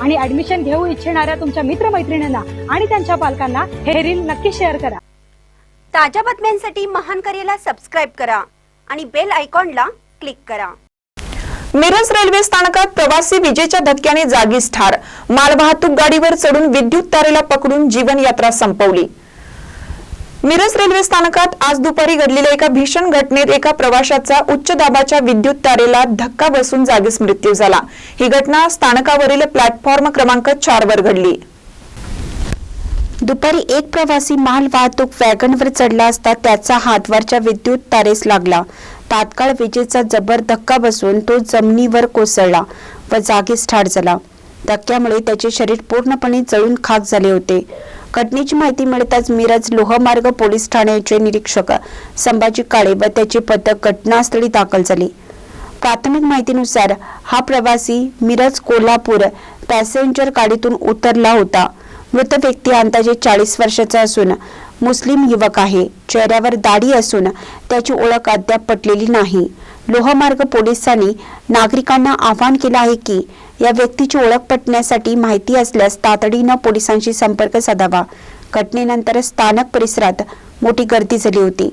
आणि ऍडमिशन घेऊ इच्छिणाऱ्या तुमच्या मित्रमैत्रिणींना आणि त्यांच्या पालकांना हे रील नक्की शेअर करा. ताज्या बातम्यांसाठी महान करेला सबस्क्राईब करा आणि बेल आयकॉनला क्लिक करा. मिरज रेल्वे स्थानकात प्रवासी विजेच्या धक्क्याने जागीच ठार. मालवाहतूक गाडीवर चढून विद्युत तारेला पकडून जीवनयात्रा संपवली. मिरज रेल्वे स्थानकात आज दुपारी घडलेल्या एका भीषण घटनेत एका प्रवाशाचा उच्च दाबाच्या विद्युत तारेला धक्का बसून जागीच मृत्यू झाला. ही घटना स्थानकावरील प्लॅटफॉर्म क्रमांक चार वर घडली. दुपारी एक प्रवासी माल वाहतूक वॅगनवर चढला असता त्याचा हातवरच्या विद्युत तारेस लागला. तात्काळ विजेचा जबर धक्का बसून तो जमिनीवर कोसळला व जागीच ठार झाला. धक्क्यामुळे त्याचे शरीर पूर्णपणे जळून खाक झाले होते. घटनेची माहिती मिळताच मिरज लोहमार्ग पोलीस ठाण्याचे निरीक्षक संभाजी काळे व त्याचे पथक घटनास्थळी दाखल झाले. प्राथमिक माहितीनुसार हा प्रवासी मिरज कोल्हापूर पॅसेंजर गाडीतून उतरला होता. मृत व्यक्ती अंदाजे चाळीस वर्षाचा असून मुस्लिम युवक आहे. चेहऱ्यावर दाढी असून त्याची ओळख अद्याप पटलेली नाही. लोहमार्ग पोलिसांनी नागरिकांना आवाहन केलं आहे की या व्यक्तीची ओळख पटण्यासाठी माहिती असल्यास तातडीनं पोलिसांशी संपर्क साधावा. घटनेनंतर स्थानक परिसरात मोठी गर्दी झाली होती.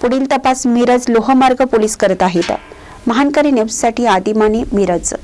पुढील तपास मिरज लोहमार्ग पोलीस करत आहेत. महानकरी न्यूजसाठी आदिमाने मिरज.